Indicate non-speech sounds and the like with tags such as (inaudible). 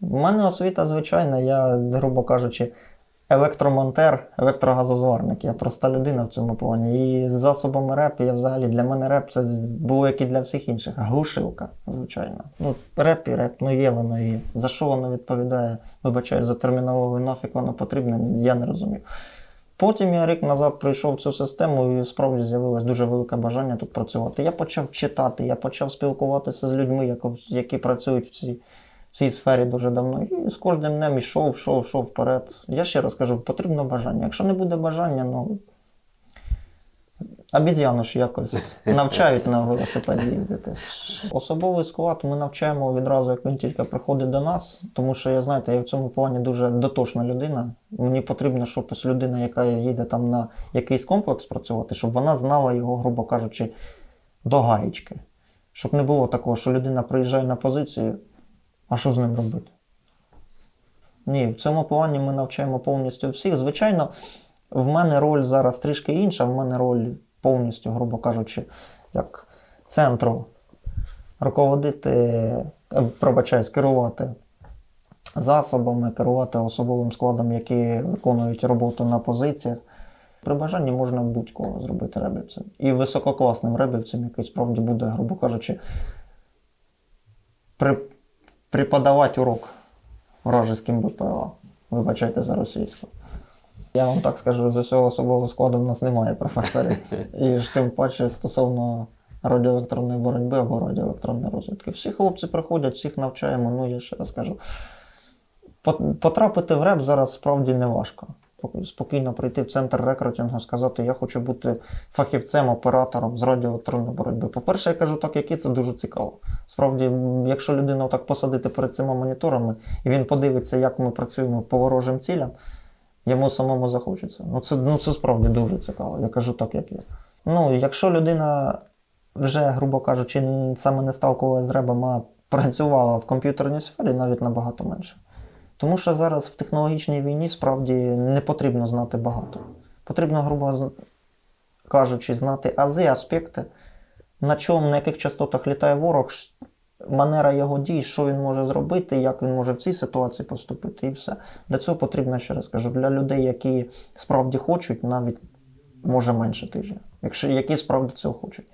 У мене освіта звичайна, я, грубо кажучи, електромонтер, електрогазозварник. Я проста людина в цьому плані. І з засобами реп, я взагалі для мене реп це було як і для всіх інших. Глушилка, звичайно. Ну, реп і реп, ну є воно і за що воно відповідає, вибачаю, за термінологію, нафіг воно потрібне, я не розумів. Потім я рік назад прийшов в цю систему і справді з'явилось дуже велике бажання тут працювати. Я почав читати, я почав спілкуватися з людьми, які працюють в цій, в цій сфері дуже давно. І з кожним днем йшов, йшов, йшов вперед. Я ще раз кажу, потрібно бажання. Якщо не буде бажання, ну. Обіз'яну ж якось навчають на велосипеді їздити. Особовий склад ми навчаємо відразу, як він тільки приходить до нас, тому що я знаєте, я в цьому плані дуже дотошна людина. Мені потрібно, щоб ось людина, яка їде там на якийсь комплекс працювати, щоб вона знала його, грубо кажучи, до гаєчки. Щоб не було такого, що людина приїжджає на позицію, а що з ним робити? Ні, в цьому плані ми навчаємо повністю всіх. Звичайно, в мене роль зараз трішки інша. В мене роль повністю, грубо кажучи, як центру руководити, е, пробачаюсь, керувати засобами, керувати особовим складом, які виконують роботу на позиціях. При бажанні можна будь-кого зробити ребівцем. І висококласним ребівцем, який справді буде, грубо кажучи, при, преподавати урок вражеським БПЛА. Вибачайте за російську. Я вам так скажу, з усього особового складу в нас немає професорів. (laughs) І ж тим паче стосовно радіоелектронної боротьби або радіоелектронної розвідки. Всі хлопці приходять, всіх навчаємо. Ну, я ще раз кажу. Потрапити в реп зараз справді не важко. Пок- Спокійно прийти в центр рекрутингу, сказати, я хочу бути фахівцем, оператором з радіоелектронної боротьби. По-перше, я кажу так, як і це дуже цікаво. Справді, якщо людину так посадити перед цими моніторами, і він подивиться, як ми працюємо по ворожим цілям, йому самому захочеться. Ну це, ну, це справді дуже цікаво. Я кажу так, як є. Ну, якщо людина вже, грубо кажучи, саме не сталкувалася з ребом, а працювала в комп'ютерній сфері, навіть набагато менше. Тому що зараз в технологічній війні справді не потрібно знати багато. Потрібно, грубо кажучи, знати ази, аспекти, на чому, на яких частотах літає ворог, манера його дій, що він може зробити, як він може в цій ситуації поступити, і все. Для цього потрібно, ще раз кажу, для людей, які справді хочуть, навіть може менше тижня, якщо які справді цього хочуть.